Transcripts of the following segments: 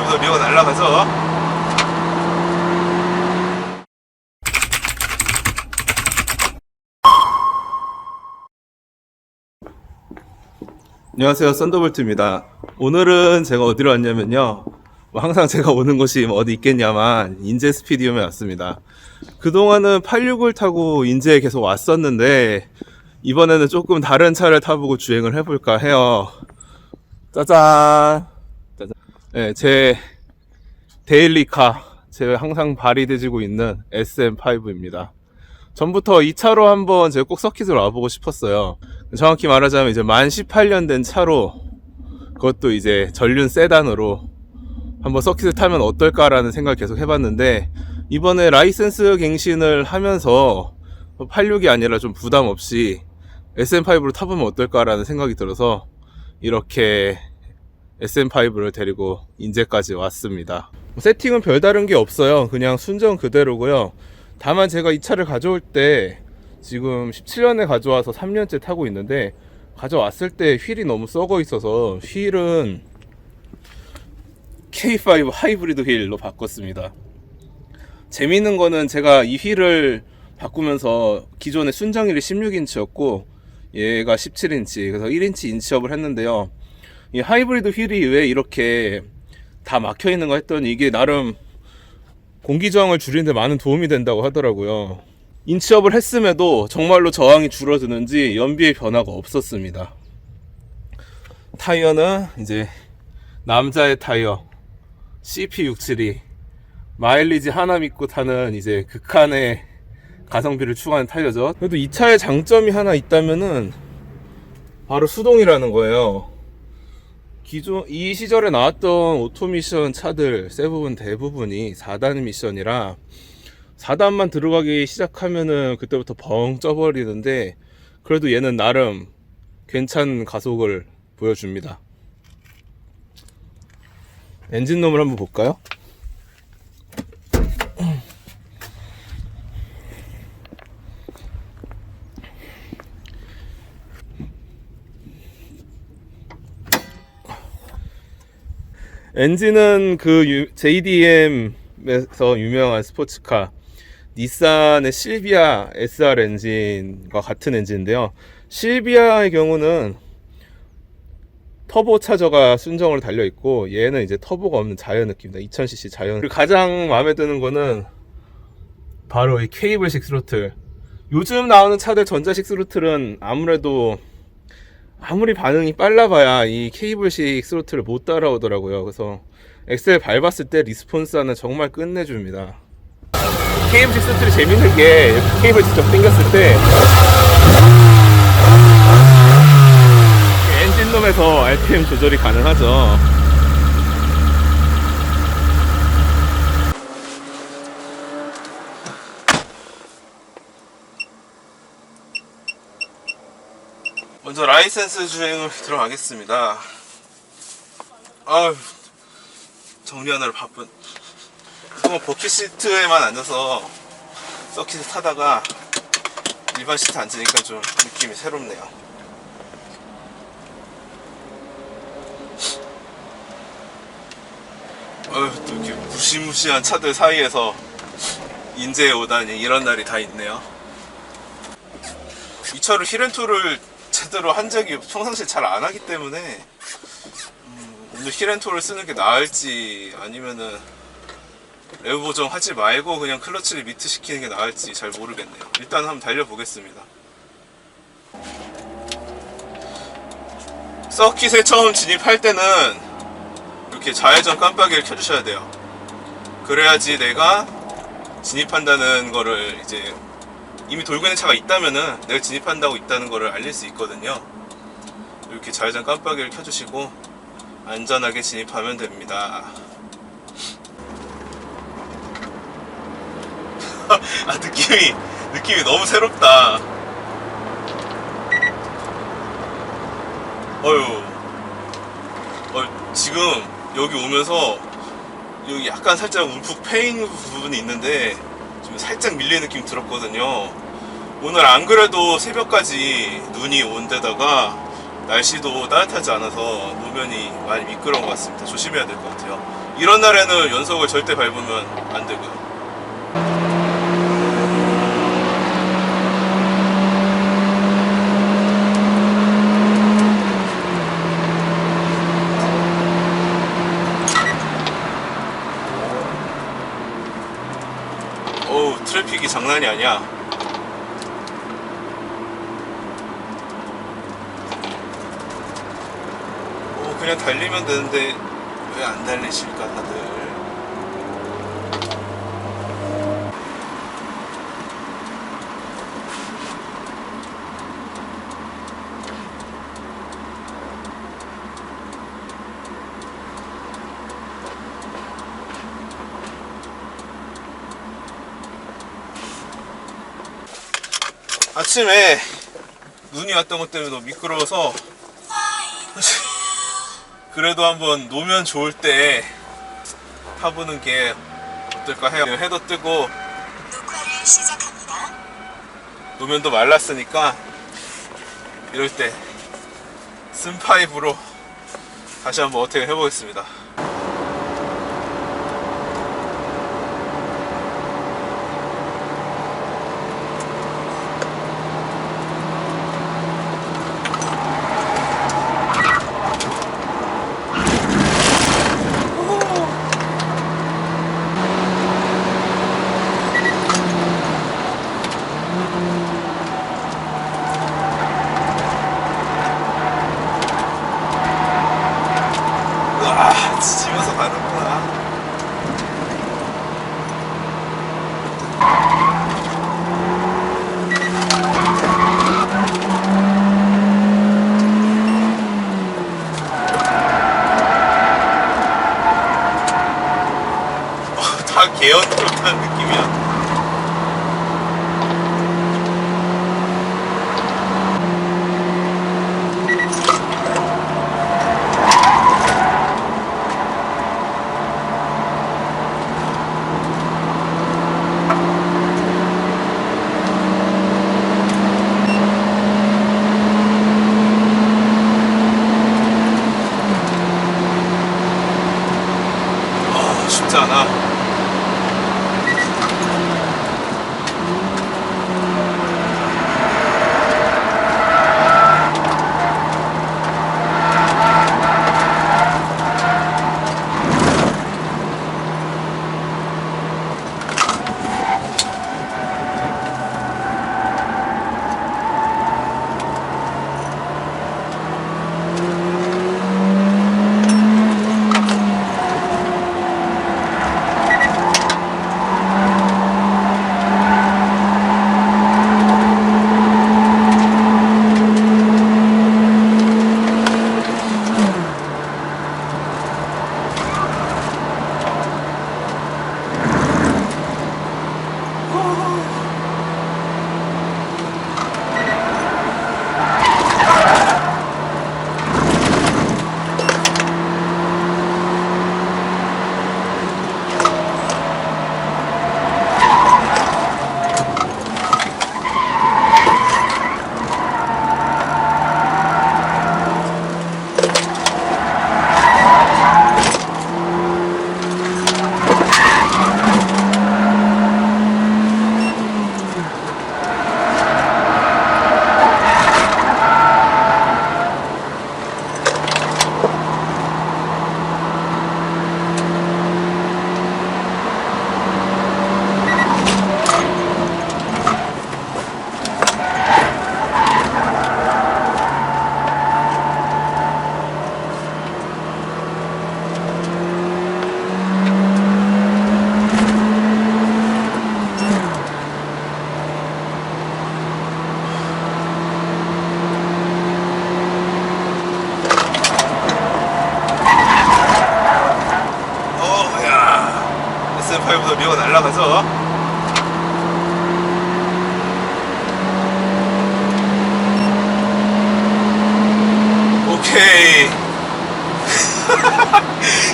이러면서 리어가 날아가죠. 안녕하세요. 썬더볼트입니다. 오늘은 제가 어디로 왔냐면요. 뭐 항상 제가 오는 곳이 뭐 어디 있겠냐만 인제 스피디움에 왔습니다. 그동안은 86을 타고 인제에 계속 왔었는데 이번에는 조금 다른 차를 타보고 주행을 해볼까 해요. 짜잔 네, 제 데일리카 제가 항상 발휘돼지고 있는 SM5입니다 전부터 이 차로 한번 제가 꼭 서킷을 와보고 싶었어요. 정확히 말하자면 이제 만 18년 된 차로 그것도 이제 전륜 세단으로 한번 서킷을 타면 어떨까라는 생각을 계속 해봤는데 이번에 라이센스 갱신을 하면서 86이 아니라 좀 부담 없이 SM5로 타보면 어떨까라는 생각이 들어서 이렇게 SM5를 데리고 인제까지 왔습니다. 세팅은 별다른 게 없어요. 그냥 순정 그대로고요. 다만 제가 이 차를 가져올 때 지금 17년에 가져와서 3년째 타고 있는데 가져왔을 때 휠이 너무 썩어 있어서 휠은 K5 하이브리드 휠로 바꿨습니다. 재밌는 거는 제가 이 휠을 바꾸면서 기존의 순정휠이 16인치였고 얘가 17인치 그래서 1인치 인치업을 했는데요. 이 하이브리드 휠이 왜 이렇게 다 막혀 있는 거 했더니 이게 나름 공기 저항을 줄이는데 많은 도움이 된다고 하더라고요. 인치업을 했음에도 정말로 저항이 줄어드는지 연비의 변화가 없었습니다. 타이어는 이제 남자의 타이어 CP672 마일리지 하나 믿고 타는 이제 극한의 가성비를 추구하는 타이어죠. 그래도 이 차의 장점이 하나 있다면은 바로 수동이라는 거예요. 기존 이 시절에 나왔던 오토미션 차들 대부분 대부분이 4단 미션이라 4단만 들어가기 시작하면은 그때부터 벙 쪄버리는데 그래도 얘는 나름 괜찮은 가속을 보여줍니다. 엔진룸을 한번 볼까요? 엔진은 그 유- JDM에서 유명한 스포츠카 닛산의 실비아 SR 엔진과 같은 엔진인데요. 실비아의 경우는 터보 차저가 순정으로 달려 있고 얘는 이제 터보가 없는 자연 느낌이다. 2000cc 자연. 그리고 가장 마음에 드는 거는 바로 이 케이블식 스로틀. 요즘 나오는 차들 전자식 스로틀은 아무래도 아무리 반응이 빨라봐야 이 케이블식 스로틀을 못 따라오더라고요. 그래서 엑셀 밟았을 때 리스폰스는 정말 끝내줍니다. 케이블식 스로틀이 재밌는 게 케이블 직접 당겼을 때 엔진룸에서 RPM 조절이 가능하죠. 먼저 라이센스 주행을 들어가겠습니다. 아유, 정리하느라 바쁜. 그동안 버킷 시트에만 앉아서 서킷을 타다가 일반 시트 앉으니까 좀 느낌이 새롭네요. 어휴, 또 이렇게 무시무시한 차들 사이에서 인제에 오다니 이런 날이 다 있네요. 이 차로 히렌토를 제대로 한 적이 평상시에 잘 안 하기 때문에 음, 오늘 히렌토를 쓰는 게 나을지 아니면은 레브 보정 하지 말고 그냥 클러치를 미트 시키는 게 나을지 잘 모르겠네요. 일단 한번 달려보겠습니다. 서킷에 처음 진입할 때는 이렇게 좌회전 깜빡이를 켜주셔야 돼요. 그래야지 내가 진입한다는 거를 이제 이미 돌고 있는 차가 있다면은 내가 진입한다고 있다는 거를 알릴 수 있거든요. 이렇게 좌회전 깜빡이를 켜주시고 안전하게 진입하면 됩니다. 아 느낌이 느낌이 너무 새롭다. 어휴, 어 지금 여기 오면서 여기 약간 살짝 움푹 패인 부분이 있는데 좀 살짝 밀리는 느낌 들었거든요. 오늘 안 그래도 새벽까지 눈이 온 데다가 날씨도 따뜻하지 않아서 노면이 많이 미끄러운 것 같습니다. 조심해야 될 것 같아요. 이런 날에는 연속을 절대 밟으면 안 되고요. 어우 트래픽이 장난이 아니야. 그냥 달리면 되는데 왜 안 달리실까 다들. 아침에 눈이 왔던 것 때문에 너무 미끄러워서 그래도 한번 노면 좋을 때 타보는 게 어떨까 해요. 해도 뜨고 녹화를 시작합니다. 노면도 말랐으니까 이럴 때 쓴 파이브로 다시 한번 어떻게 해보겠습니다.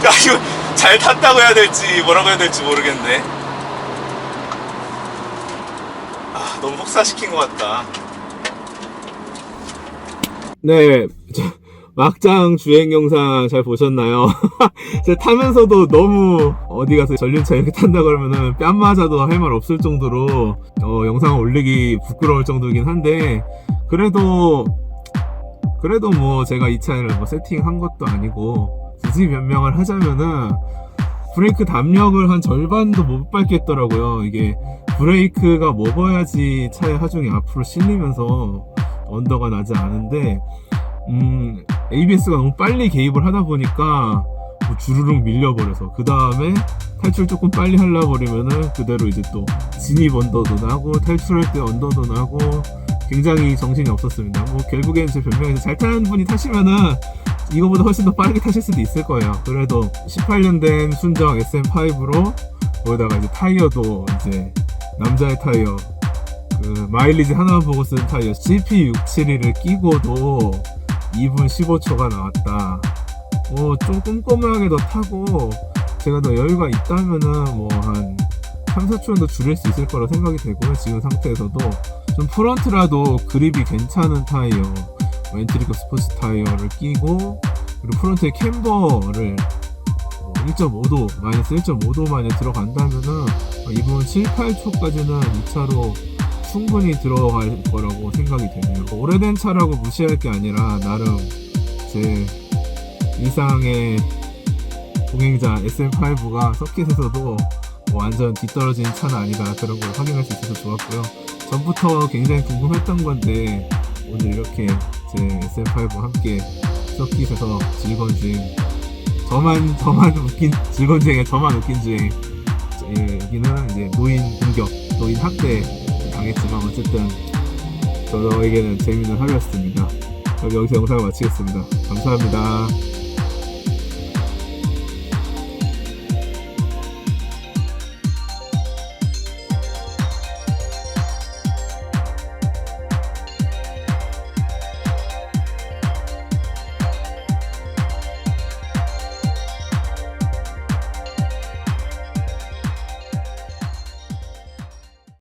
야, 이거 잘 탔다고 해야 될지, 뭐라고 해야 될지 모르겠네. 아, 너무 혹사시킨 것 같다. 네, 저, 막장 주행 영상 잘 보셨나요? 제가 타면서도 너무 어디 가서 전륜차 이렇게 탄다 그러면은 뺨 맞아도 할 말 없을 정도로 어, 영상을 올리기 부끄러울 정도이긴 한데 그래도 그래도 뭐 제가 이 차를 뭐 세팅한 것도 아니고 굳이 변명을 하자면은 브레이크 담력을 한 절반도 못 밟겠더라고요. 이게 브레이크가 먹어야지 차의 하중이 앞으로 실리면서 언더가 나지 않은데 음, ABS가 너무 빨리 개입을 하다 보니까 뭐 주르륵 밀려버려서 그 다음에 탈출 조금 빨리 하려 버리면은 그대로 이제 또 진입 언더도 나고 탈출할 때 언더도 나고 굉장히 정신이 없었습니다. 뭐 결국엔 제 변명에서 잘 타는 분이 타시면은 이거보다 훨씬 더 빠르게 타실 수도 있을 거예요. 그래도 18년 된 순정 SM5로 거기다가 이제 타이어도 이제 남자의 타이어 그 마일리지 하나만 보고 쓴 타이어 CP672를 끼고도 2분 15초가 나왔다. 뭐 좀 꼼꼼하게 더 타고 제가 더 여유가 있다면은 뭐 한 3, 4초는 더 줄일 수 있을 거라 생각이 되고요. 지금 상태에서도 좀 프런트라도 그립이 괜찮은 타이어 웬트리커 스포츠 타이어를 끼고 그리고 프론트에 캠버를 1.5도 마이너스 1.5도 만에 들어간다면은 2분 7, 8초까지는 이 차로 충분히 들어갈 거라고 생각이 되네요. 오래된 차라고 무시할 게 아니라 나름 제 이상의 동행자 SM5가 서킷에서도 뭐 완전 뒤떨어진 차는 아니다 그런 걸 확인할 수 있어서 좋았고요. 전부터 굉장히 궁금했던 건데 오늘 이렇게 제 SM5와 함께 서킷에서 즐거운 주행 저만 저만 웃긴 즐거운 주행에 저만 웃긴 주행 예, 여기는 이제 노인 공격 노인 학대 당했지만 어쨌든 저에게는 재미있는 하루였습니다. 여기서 영상을 마치겠습니다. 감사합니다.